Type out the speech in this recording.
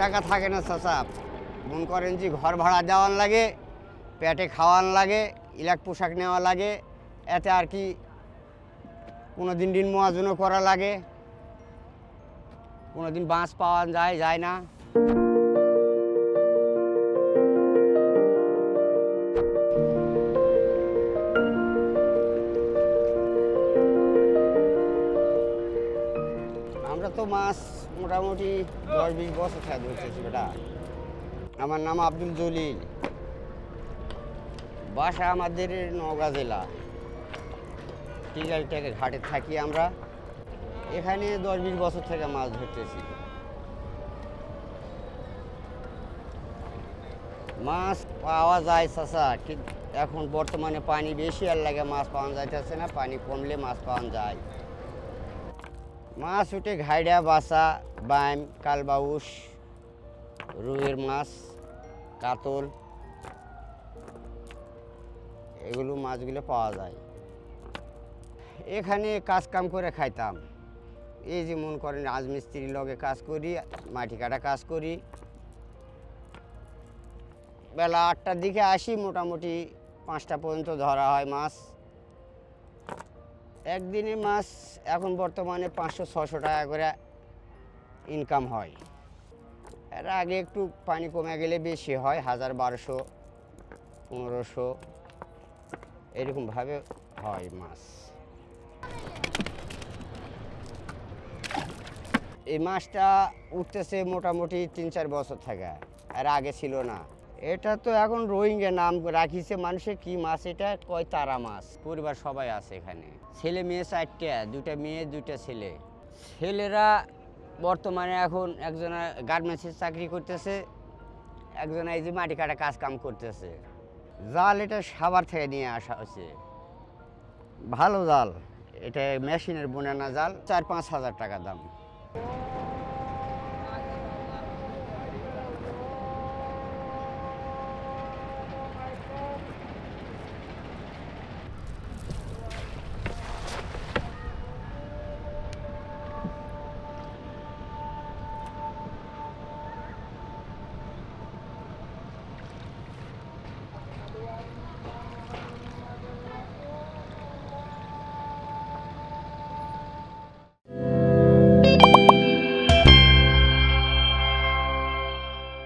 টাকা থাকে না, চাচা। মন করেন যে ঘর ভাড়া দেওয়ান লাগে, পেটে খাওয়ান লাগে, ইলাক পোশাক নেওয়া লাগে, এতে আর কি কোনো দিন দিন মোয়াজনও করা লাগে কোনো দিন বাঁশ পাওয়া যায় যায় না। আমরা তো মাছ মোটামুটি দশ বিশ বছর খেয়ে ধরতেছি বেটা আমার নাম আব্দুল জলিল। বাসা আমাদের নওগাঁ জেলা। টিগাল ঘাটে থাকি আমরা। এখানে দশ বিশ বছর থেকে মাছ ধরতেছি। মাছ পাওয়া যায় চাষা এখন বর্তমানে পানি বেশি আর লাগে মাছ পাওয়া যাইতেছে না, পানি কমলে মাছ পাওয়া যায়। মাছ উঠে ঘাইড়া বাসা বাইম, কালবাউস, রুইয়ের মাছ, কাতল, এগুলো মাছগুলো পাওয়া যায়। এখানে কাজ কাম করে খাইতাম। এই যে মন করেন রাজমিস্ত্রির লগে কাজ করি, মাটি কাটা কাজ করি। বেলা আটটার দিকে আসি, মোটামুটি পাঁচটা পর্যন্ত ধরা হয় মাছ। একদিনে মাছ এখন বর্তমানে পাঁচশো, ছশো টাকা করে ইনকাম হয়। এর আগে একটু পানি কমে গেলে বেশি হয়, হাজার বারোশো, পনেরোশো এরকমভাবে হয় মাছ এই মাছটা উঠতেছে মোটামুটি তিন চার বছর থেকে আর আগে ছিল না। এটা তো এখন রোহিঙ্গা নাম রাখিছে মানুষের, কি মাছ এটা? কয় তারা মাছ? পরিবার সবাই আছে এখানে। ছেলে মেয়ে চারটে দুটা মেয়ে দুটা ছেলে। ছেলেরা বর্তমানে এখন একজনা গার্মেন্টসের চাকরি করতেছে একজনা এই যে মাটি কাটা কাজ কাম করতেছে। জাল এটা সাবার থেকে নিয়ে আসা হয়েছে। ভালো জাল। এটা মেশিনের বোনানা জাল, চার পাঁচ হাজার টাকা দাম।